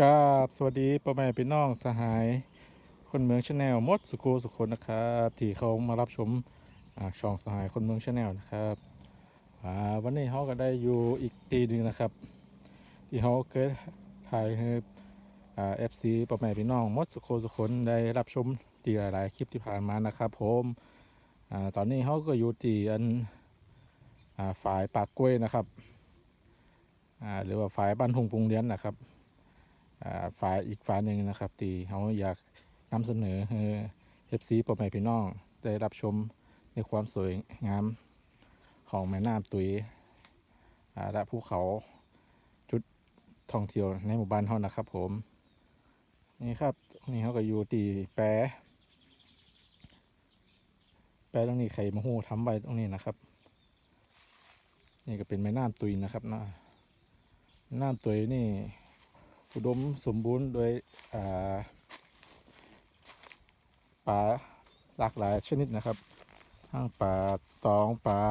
กาบสวัสดีพ่อแม่พี่น้องสหาย คนเมืองชาแนลมดสุโกสุคนนะครับที่เขามารับชมช่องสหายคนเมืองชาแนลนะครับวันนี้เขาก็ได้อยู่อีกตีหนึ่งนะครับ ที่เขาเคยถ่ายให้เอฟซีพ่อแม่พี่น้องมดสุโกสุคนได้รับชมตีหลาย ๆ คลิปที่ผ่านมานะครับผมอตอนนี้เขาก็อยู่ที่อันฝ่ายปากกล้วยนะครับหรือว่าฝ่ายบ้านทุงปุงเลี้ยนนะครับ ฝ่ายอีกฝ่ายหนึ่งนะครับที่เขาอยากนำเสนอให้เอฟซีพ่อแม่พี่น้องได้รับชมในความสวยงามของแม่น้ำตุยอ่าและภูเขาจุดท่องเที่ยวในหมู่บ้านเขานะครับ ผมนี่ครับนี่เขาก็อยู่ที่แปรแปรตรงนี้ไข่มะฮูทำไว้ตรงนี้นะครับ นี่ก็เป็นแม่น้ำตุยนะครับนะน้ำตุยนี่ อุดมสมบูรณ์โดยอ่าหลากหลายชนิดนะครับ ทั้งปลาตองปลา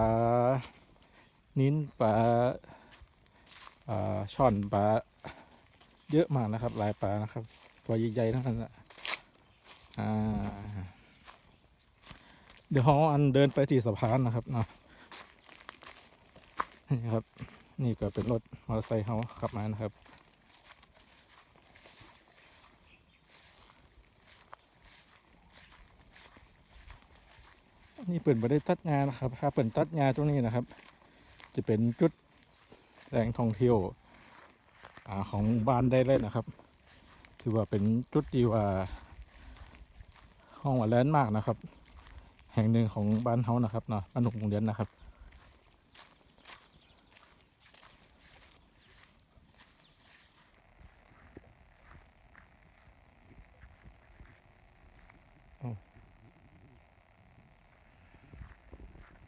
นิ้นป่าช่อนปลาเยอะมากนะครับ หลายปลานะครับ ตัวใหญ่ๆทั้งนั้นน่ะเดี๋ยวเราอันเดินไปที่สะพานนะครับเนาะนี่ครับ นี่ก็เป็นรถมอเตอร์ไซค์เขาขับมานะครับ นี่เปิดมาได้ตัดงานนะครับถ้าเปิดตัดงานตรงนี้นะครับ จะเป็นจุดแหล่งท่องเที่ยวอาของบ้านได้เลยนะครับ ถือว่าเป็นจุดที่ว่าห้องว่าแลนด์มากนะครับ แห่งหนึ่งของบ้านเฮานะครับเนาะบ้านหนุกโรงเรียนนะครับ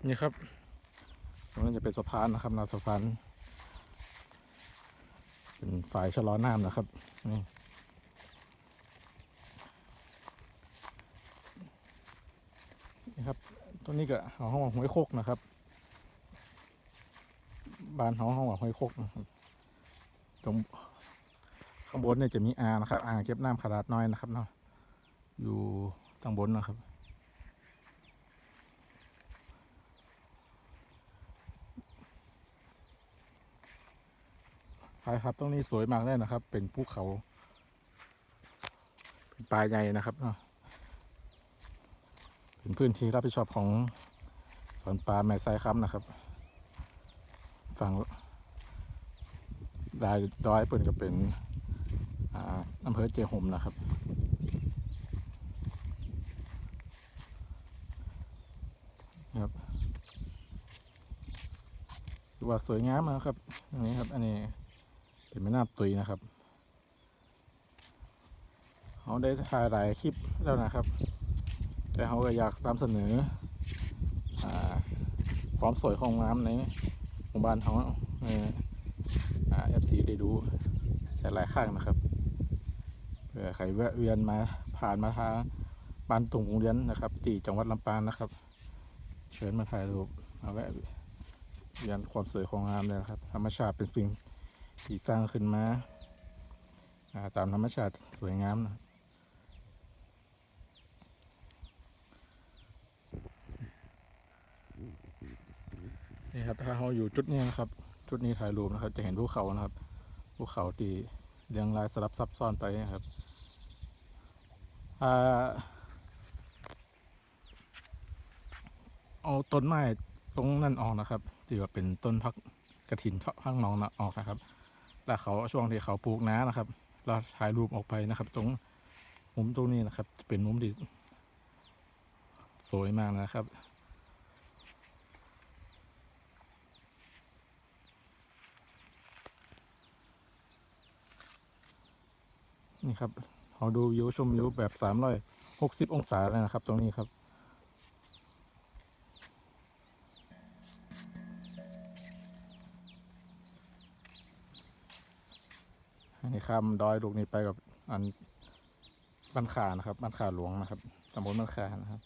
นี่ครับตรงนั้นจะเป็นสะพานนะครับนาสะพานเป็นฝ่ายชะลอน้ำนะครับนี่นี่ครับตัวนี้ก็เอห้องห้วยโคกนะครับบ้านเขาห้องห้วยโคกนะครับตรงข้างบนเนี่ยจะมีอานะครับอาเก็บน้ำขนาดน้อยนะครับเนาะอยู่ทางบนนะครับ ช่ครับตรงนี้สวยมากเลยนะครับ เป็นภูเขา เป็นป่าใหญ่นะครับเป็นพื้นที่รับผิดชอบของสวนป่าแม่ไซครับนะครับ ฝั่งดอยดอยเปิ่นก็เป็นอำเภอเจหมนะครับ ครับว่าสวยงามนะครับอันนี้ครับ อันนี้ เป็นแม่น้ำตุยนะครับเขาได้ถ่ายหลายคลิปแล้วนะครับ แต่เขาก็อยากนำเสนออความสวยของน้ำในหมู่บ้านเขาในเอฟซีได้ดูแต่หลายข้างนะครับเผื่อใครแวะเวียนมาผ่านมาทางบ้านตุงโรงเรียนนะครับที่จังหวัดลำปางนะครับ เชิญมาถ่ายรูปมาแวะเวียนความสวยของน้ำเลยครับ ธรรมชาติเป็นสิ่ง ที่สร้างขึ้นมาตามธรรมชาติสวยงามนะนี่ครับถ้าเราอยู่จุดนี้นะครับ จุดนี้ถ่ายรูปนะครับ จะเห็นภูเขานะครับภูเขาที่เรียงรายสลับซับซ้อนไปนะครับเอาต้นไม้ตรงนั้นออกนะครับที่ว่าเป็นต้นพักกระถินพักหนองนะออกนะครับ แล้วเขาช่วงที่เขาปลูกน้านะครับ เราถ่ายรูปออกไปนะครับ ตรงมุมตรงนี้นะครับจะเป็นมุมที่สวยมากนะครับนี่ครับเราดูวิวชมวิวแบบสามร้อยหกสิบองศาเลยนะครับ ตรงนี้ครับ นนี้ข้ามดอยลูกนี้ไปกับอันบ้านขานะครับบ้านขาหลวงนะครับตำบลบ้านขานะครับ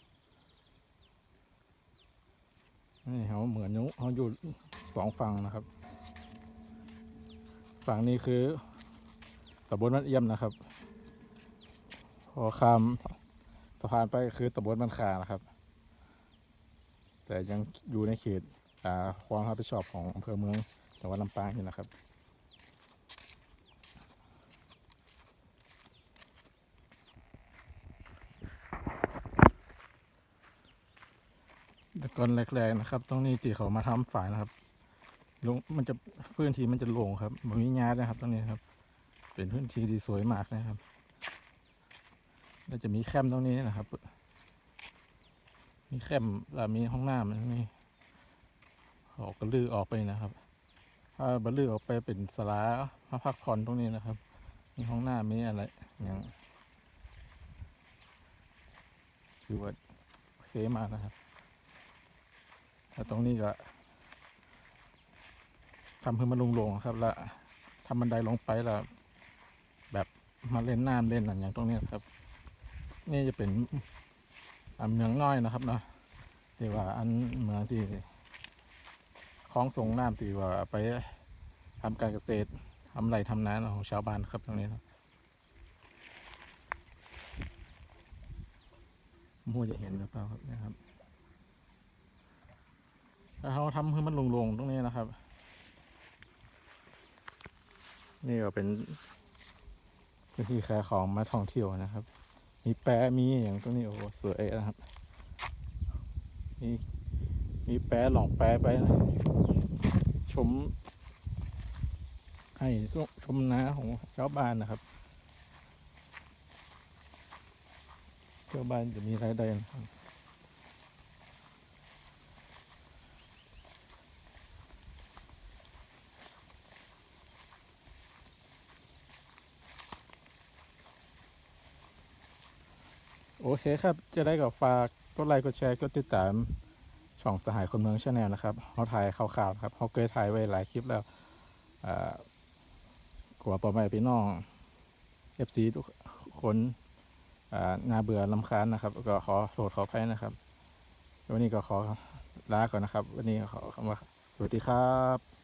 นี่เขาเหมือนอยู่เขาอยู่สองฝั่งนะครับ ฝั่งนี้คือตำบลมันเอี่ยมนะครับ พอข้ามสะพานไปคือตำบลมันคานะครับ แต่ยังอยู่ในเขตอ่าความรับผิดชอบของอำเภอเมืองจังหวัดลำปางอยู่นะครับ ต่ก่อนแรกๆนะครับตรงนี้ที่เขามาทำฝายนะครับลงมันจะพื้นที่มันจะโล่งครับมันมีหญ้าด้วยครับ ตรงนี้ครับ เป็นพื้นที่ที่สวยมากนะครับแล้วจะมีแคมป์ตรงนี้นะครับ มีแคมป์แล้วมีห้องน้ำตรงนี้เขาก็ลือออกไปนะครับ ถ้าบัลือออกไปเป็นสลามาพักผ่อนตรงนี้นะครับ มีห้องน้ำมีอะไรอย่างคือว่าโอเคมากนะครับ แล้วตรงนี้ก็ทำให้มันโลงๆครับแล้วทำบันไดลงไปแล้วแบบมาเล่นน้ำเล่นอะไรอย่างตรงนี้ครับ นี่จะเป็นอ่าเมืองน้อยนะครับเนาะที่ว่าอันเมืองที่คลองส่งน้ำที่ว่าไปทำการเกษตรทำไรทำนาของชาวบ้านครับตรงนี้นะมูจะเห็นหรือเปล่าครับนะครับ แล้วเขาทำให้มันลงๆตรงนี้นะครับ นี่ก็เป็นพื้นที่ขายของมาท่องเที่ยวนะครับ มีแปะมีอย่างตรงนี้โอ้สวยนะครับ มีมีแปะหลองแปะไปนะชมให้ชมนาของชาวบ้านนะครับชาวบ้านจะมีรายได้นะครับ โอเคครับจะได้กับฝากกดไลค์กดแชร์กดติดตามช่องสหายคนเมืองชาแนลนะครับเขาถ่ายข่าวๆครับเขาเคยถ่ายไว้หลายคลิปแล้วอ่ากลัวปอแม่พี่น้องเอฟซีทุกคนอ่าน่าเบื่อลำคาญนะครับ ก็ขอโทษขออภัยนะครับ วันนี้ก็ขอลาก่อนนะครับ วันนี้ขอคำว่าสวัสดีครับ